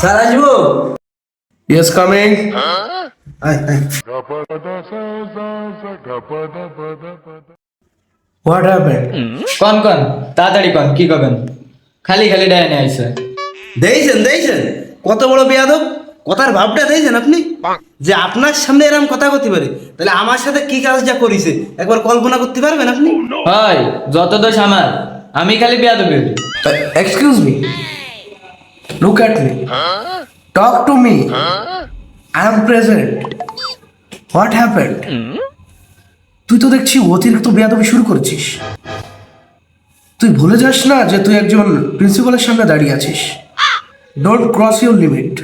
Sir আসব yes coming. What happened কন কন তাড়াতাড়ি কন কি করবেন? খালি খালি ডায়নে আইছে দেখছেন দেখছেন কত বড় বেয়াদব। কথার ভাবটা দেখছেন আপনি? যে আপনার সামনে এরকম কথা করতে পারে। তাহলে আমার সাথে কি কাজটা করেছে? একবার কল্পনা করতে পারবেন আপনি? হয় যত দোষ আমার আমি খালি বিয়া দেবে excuse me look at me talk to me I am present what happened তুই তো দেখছি অতিরিক্ত বেয়াদবি শুরু করেছিস। তুই ভুলে যাস না যে তুই একজন প্রিন্সিপালের সামনে দাঁড়িয়ে আছিস। Don't cross your limit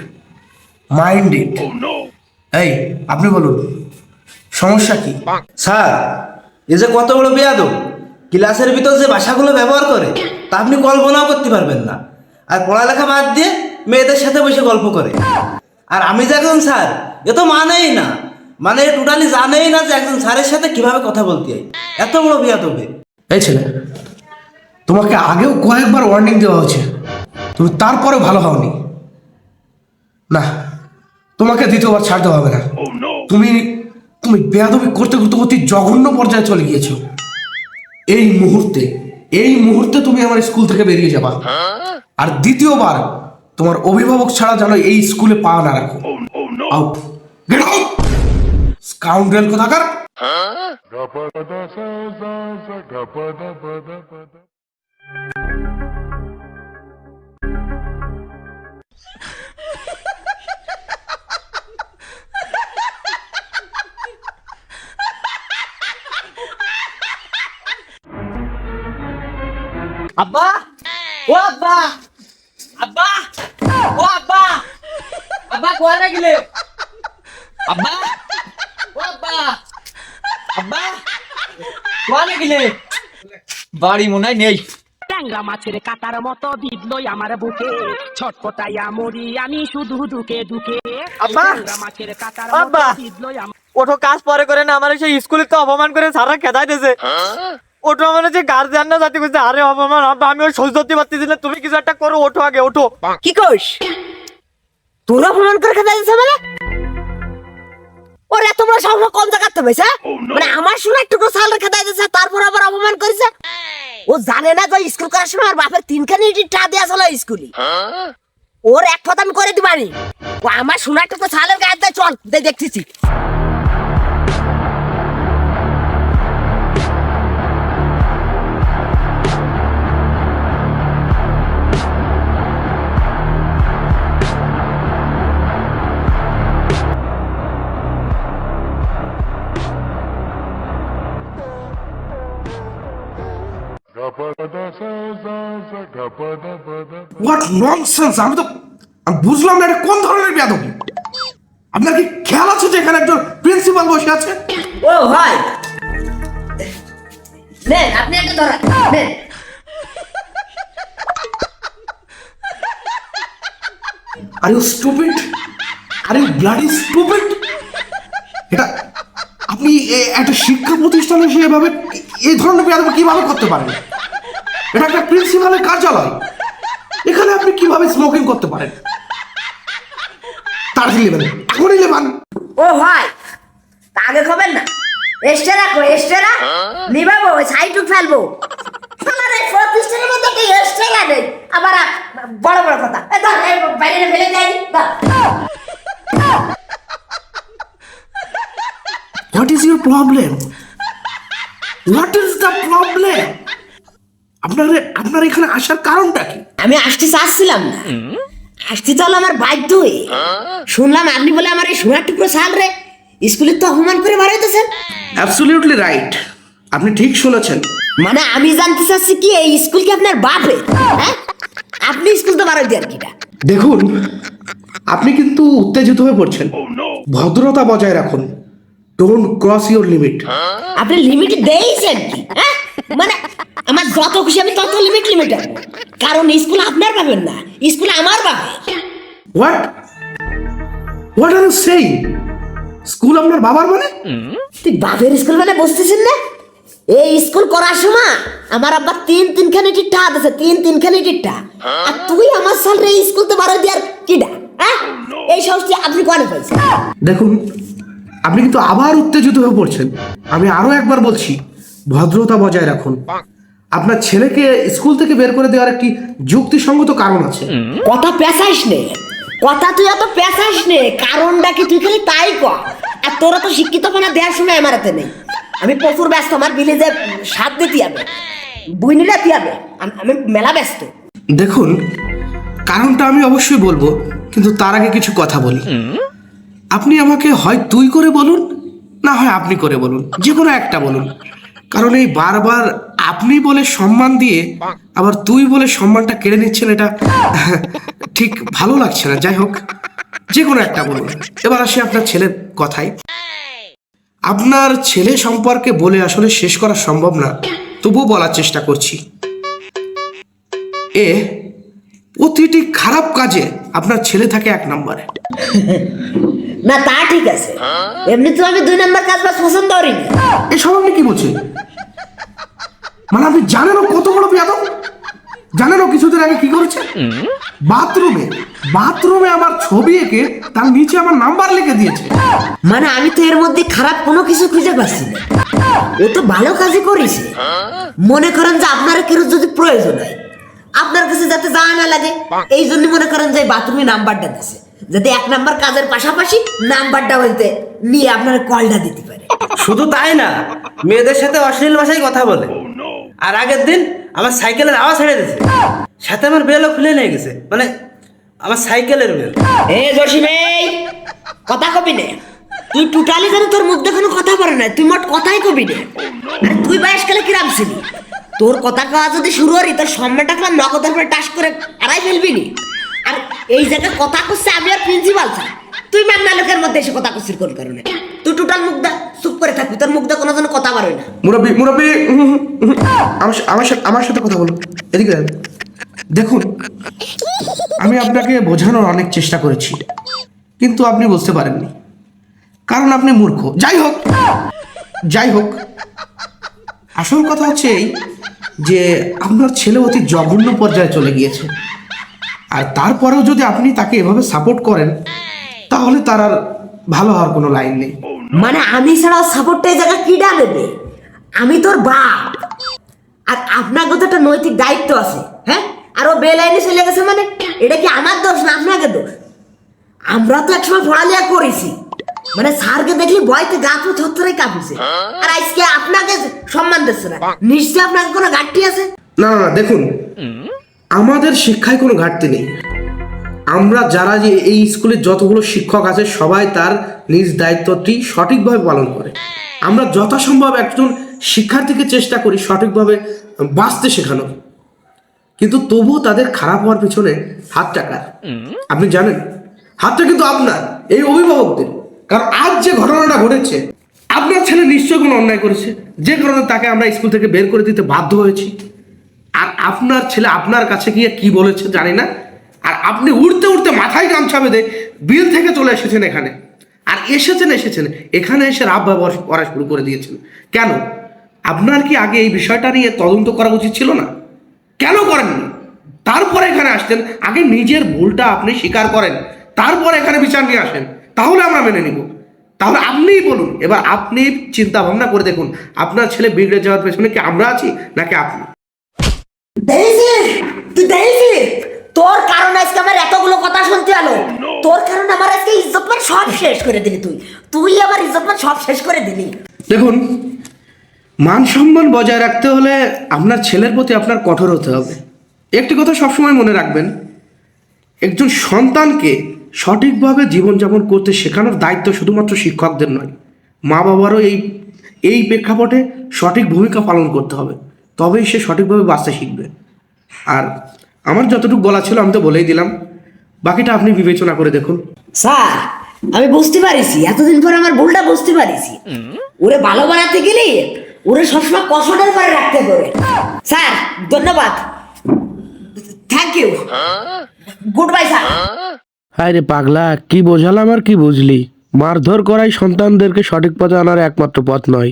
mind it এই আপনি বলুন। সমস্যা কি? স্যার এ যে কত বড় বেয়াদব ক্লাসের ভিতর যে ভাষাগুলো ব্যবহার করে তা আপনি কল্পনাও করতে পারবেন না। আর পড়ালেখা বাদ দিয়ে মেয়েদের সাথে বসে গল্প করে। আর আমি যে একজন স্যার এ তো মানেই না। মানে টোটালি জানেই না যে একজন স্যারের সাথে কীভাবে কথা বলতে হয়। এত বড় বেয়াদবে। এই ছেলে তোমাকে আগেও কয়েকবার ওয়ার্নিং দেওয়া হয়েছে। তুমি তারপরে ভালো হওনি। না তোমাকে দ্বিতীয়বার ছাড়তে হবে না। তুমি তুমি বেয়াদবি করতে করতে অতি জঘন্য পর্যায়ে চলে গিয়েছো। এই মুহূর্তে এই মুহূর্তে তুমি আমার স্কুল থেকে বেরিয়ে যাবা। আর দ্বিতীয়বার তোমার অভিভাবক ছাড়া যেন এই স্কুলে পা না রাখো। স্কাউন্ডেল কোথাকার? আব্বা! ও আব্বা! আব্বা! ও আব্বা! আব্বা কোয়ারে গেলে আব্বা! ও আব্বা! আব্বা! কোয়ারে গেলে বাড়ি মনে হয় নেই। ট্যাংরা মাছের কাটার মতো বিদলই আমার বুকে। ছটপটাইয়া মরি আমি শুধু দুকে দুকে। আব্বা! ট্যাংরা মাছের কাটার মতো! বিদলই আমার ওঠো কাজ পরে করে না আমার সেই স্কুলে তো অপমান করে সারা খেদাই দিয়েছে। ওঠো আমার যে গার্জিয়ান না জাতি করছে আরে অপমান আব্বা আমি ওই সহ্য করতে পারতেছি না তুমি কিছু একটা করো ওঠো আগে ওঠো। কি কইস তোরা ভ্রমণ করে খেতে মানে ওরে তোমরা সব কম জায়গাতে পেয়েছে মানে আমার শুনে একটু সাল রেখে দিয়েছে তারপর আবার অপমান করেছে। ও জানে না যে স্কুল করার সময় আর বাপের তিনখানি টা দেওয়া ছিল স্কুলে। ওর এক কথা আমি করে দিবানি। ও আমার শোনা একটু সালের গায়ে দেয় চল দেখতেছি। হোয়াট ননসেন্স আমি তো বুঝলাম না এটা কোন ধরনের বেয়াদবি। আপনার কি খেয়াল আছে যে এখানে একজন প্রিন্সিপাল বসে আছে? ও ভাই! নেন আপনি একটা ধরা নেন। Are you stupid are you bloody stupid এটা আপনি একটা শিক্ষা প্রতিষ্ঠানে এসে এভাবে এই ধরনের বেয়াদবি কীভাবে করতে পারেন? এটা একটা প্রিন্সিপালের কার্যালয়। এখানে আপনি কীভাবে স্মোকিং করতে পারেন? এখনই নেবেন। ও ভাই আগে খাবেন না। এসছে রাখো এসছে না? নিবাবো সাইটুক ফেলব। এই প্রতিষ্ঠানের মধ্যে একটা এসছে নেই আবার বড় বড় কথা। বাইরে ফেলে যাই ধর। What is your problem what is the problem আপনার আপনার এখানে আসার কারণটা কি? আমি আসতে চাচ্ছিলাম না। আসতে তো হলো আমার বাধ্য হয়ে। শুনলাম আপনি বলে আমার এই সোনার টুকরো সাল রে। স্কুলে তো অপমান করে বাড়াইতেছেন অ্যাবসলিউটলি রাইট আপনি ঠিক শুনেছেন। মানে আমি জানতে চাচ্ছি কি এই স্কুল কি আপনার বাপে হ্যাঁ? আপনি স্কুল তো বাড়াই দেন কিটা। দেখুন আপনি কিন্তু উত্তেজিত হয়ে পড়ছেন। ভদ্রতা বজায় রাখুন। ডোন্ট ক্রস ইউর লিমিট আপনি লিমিট দিয়েছেন কি? হ্যাঁ? মানে আমার যত খুশি আমি তত লিমিট লিমিট কারণ স্কুল আপনার পাবেন না স্কুল আমার পাবে what what are you saying school আপনার বাবার মানে? তুই বাপের স্কুল মানে বসতেছেন না? এই স্কুল করার সময় আমার আব্বা তিন তিনখানি টিট্টা আছে তিন তিনখানি টিট্টা। আর তুই আমার সাল রে স্কুল তো বারো দেওয়ার কিডা হ্যাঁ? এই সাহসটি আপনি করে পাইছেন? দেখুন আপনি কিন্তু আবার উত্তেজিত হয়ে পড়ছেন। আমি আরও একবার বলছি ভদ্রতা বজায় রাখুন। আপনার ছেলেকে স্কুল থেকে বের করে দেওয়ার একটি যুক্তিসঙ্গত কারণ আছে। কথা পেঁচাইস নে। কথা তুই এত পেঁচাইস নে কারণটা কি তুই খালি তাই কর আর তোরা তো শিক্ষিত কোনা দেওয়ার সময় আমার হাতে নেই। আমি প্রচুর ব্যস্ত আমার বিলেজে সাত দিতে হবে বুইনিরা দিতে হবে? আমি আমি মেলা ব্যস্ত। দেখুন কারণটা আমি অবশ্যই বলব কিন্তু তার আগে কিছু কথা বলি। আপনি আমাকে হয় তুই করে বলুন না হয় আপনি করে বলুন যে কোনো একটা বলুন। কারণ এই বারবার আপনি বলে সম্মান দিয়ে আবার তুই বলে সম্মানটা কেড়ে নিচ্ছেন এটা ঠিক ভালো লাগছে না। যাই হোক যে কোনো একটা বলুন। এবার আসি আপনার ছেলের কথায়। আপনার ছেলে সম্পর্কে বলে আসলে শেষ করা সম্ভব না তবুও বলার চেষ্টা করছি। এ প্রতিটি খারাপ কাজে আপনার ছেলে থাকে এক নম্বরে। না তা ঠিক আছে। এমনি তো আমি দুই নম্বর কাজ বাজ পছন্দ করিনি। এসব আপনি কি বলছেন মানে আপনি জানেনও কত বড় বেয়াদব? জানেনও কিছুদিন আগে কি করেছে? বাথরুমে বাথরুমে আমার ছবি এঁকে তার নিচে আমার নাম্বার লিখে দিয়েছে। মানে আমি তো এর মধ্যে খারাপ কোনো কিছু খুঁজে পাচ্ছি না। ও তো ভালো কাজই করেছে। মনে করেন যে আপনার কেউ যদি প্রয়োজন হয়, আপনার কাছে যাতে যাওয়া না লাগে, এই জন্য মনে করেন যে বাথরুমে নাম্বারটা দিছে যাতে এক নাম্বার কাজের পাশাপাশি নাম্বারটা বলতে নিয়ে আপনার কলটা দিতে পারে। শুধু তাই না মেয়েদের সাথে অশ্লীল ভাষায় কথা বলে। আর আগের দিন আমার সাইকেলের আওয়াজ ছেড়ে দিয়েছে। সাথে আমার বেলও খুলে নিয়ে গেছে। মানে আমার সাইকেলের বেল। এ জসিম এই কথা কবি নে। তুই টোটালি যেন তোর মুখ দেখানো কথা পারে না তুই মোট কথাই কবি নে। আর তুই বয়সকালে কিরাম ছিলি? তোর কথা কওয়া যদি শুরু করি তোর সম্মানটা নগদের করে টাস করে আড়াই ফেলবি নি? এই জায়গায় কথা করছে আমি আর প্রিন্সিপাল স্যার তুই ম্যামনা লোকের মধ্যে এসে কথা করছিস কোন কারণে? তুই টোটাল দা, চুপ করে থাকবি, তোর দা কোনো যেন কথা বাড়ে না। মুরব্বী মুরব্বী আমার সাথে আমার সাথে কথা বলুন। এদিকে দেখুন, আমি আপনাকে বোঝানোর অনেক চেষ্টা করেছি, কিন্তু আপনি বুঝতে পারেননি। কারণ আপনি মূর্খ। যাই হোক যাই হোক, আসল কথা হচ্ছে এই যে আপনার ছেলে অতি জঘন্য পর্যায়ে চলে গিয়েছে। আর তারপরেও যদি আপনি তাকে এভাবে সাপোর্ট করেন তাহলে তার আর ভালো হওয়ার কোনো লাইন নেই। মানে আমি ছাড়া সাপোর্টটা এই জায়গায় কিডা নেবে? আমি তোর বাপ। আর আপনার তো একটা নৈতিক দায়িত্ব আছে হ্যাঁ? আর ও বেলাইনে চলে গেছে মানে? এটা কি আমার দোষ না আপনাকে দোষ? আমরা তো একসময় পড়ালেখা করেছি। মানে স্যারকে দেখলি বয়তে গা তো থরথরে কাঁপিছে। আর আজকে আপনাকে সম্মান দিচ্ছে না। নিশ্চয় আপনার কোনো ঘাটতি আছে? না না দেখুন। আমাদের শিক্ষায় কোনো ঘাটতি নেই। আমরা যারা যে এই স্কুলের যতগুলো শিক্ষক আছে, সবাই তার নিজ দায়িত্বটি সঠিকভাবে পালন করে। আমরা যথাসম্ভব একজন শিক্ষার্থীকে চেষ্টা করি সঠিকভাবে বাঁচতে শেখানো কিন্তু তবুও তাদের খারাপ হওয়ার পিছনে হাত টাকার আপনি জানেন? হাতটা কিন্তু আপনার, এই অভিভাবকদের। কারণ আজ যে ঘটনাটা ঘটেছে, আপনার ছেলে নিশ্চয়ই কোনো অন্যায় করেছে। যে কারণে তাকে আমরা স্কুল থেকে বের করে দিতে বাধ্য হয়েছি। আর আপনার ছেলে আপনার কাছে গিয়ে কি বলেছে জানি না। আর আপনি উড়তে উড়তে মাথায় গামছা বেঁধে বিল থেকে চলে এসেছেন এখানে। আর এসেছেন এসেছেন, এখানে এসে রাব ব্যবহার করা শুরু করে দিয়েছেন। কেন? আপনার কি আগে এই বিষয়টা নিয়ে তদন্ত করা উচিত ছিল না? কেন করেননি? তারপরে এখানে আসতেন আগে নিজের ভুলটা আপনি স্বীকার করেন, তারপর এখানে বিচার নিয়ে আসেন, তাহলে আমরা মেনে নিব। তাহলে আপনিই বলুন, এবার আপনি চিন্তা ভাবনা করে দেখুন, আপনার ছেলে বিগড়ে যাওয়ার পেছনে কি আমরা আছি, নাকি আপনি? তুই দেখেছি তোর কারণে আজকে আমার এতগুলো কথা শুনতে হলো তোর কারণে আমার আজকে ইজ্জত মান সব শেষ করে দিলি তুই। তুই আমার ইজ্জত মান সব শেষ করে দিলি। দেখুন, মান সম্মান বজায় রাখতে হলে আপনার ছেলের প্রতি আপনার কঠোর হতে হবে। একটি কথা সবসময় মনে রাখবেন, একজন সন্তানকে সঠিকভাবে জীবনযাপন করতে শেখানোর দায়িত্ব শুধুমাত্র শিক্ষকদের নয় মা বাবারও এই এই প্রেক্ষাপটে সঠিক ভূমিকা পালন করতে হবে। তবেই সে সঠিকভাবে বাঁচতে শিখবে। আর আমার যতটুকু বলা ছিল আমি তো বলেই দিলাম। বাকিটা আপনি বিবেচনা করে দেখুন। স্যার আমি বুঝতে পারিছি এতদিন পর আমার ভুলটা বুঝতে পারিছি। ওরে ভালো বানাতে গেলে ওরে সবসময় কষটের পরে রাখতে হবে। স্যার ধন্যবাদ। Thank you goodbye sir. হায় রে পাগলা কি বোঝালাম আর কি বুঝলি? মারধর করাই সন্তানদেরকে সঠিক পথে আনার একমাত্র পথ নয়।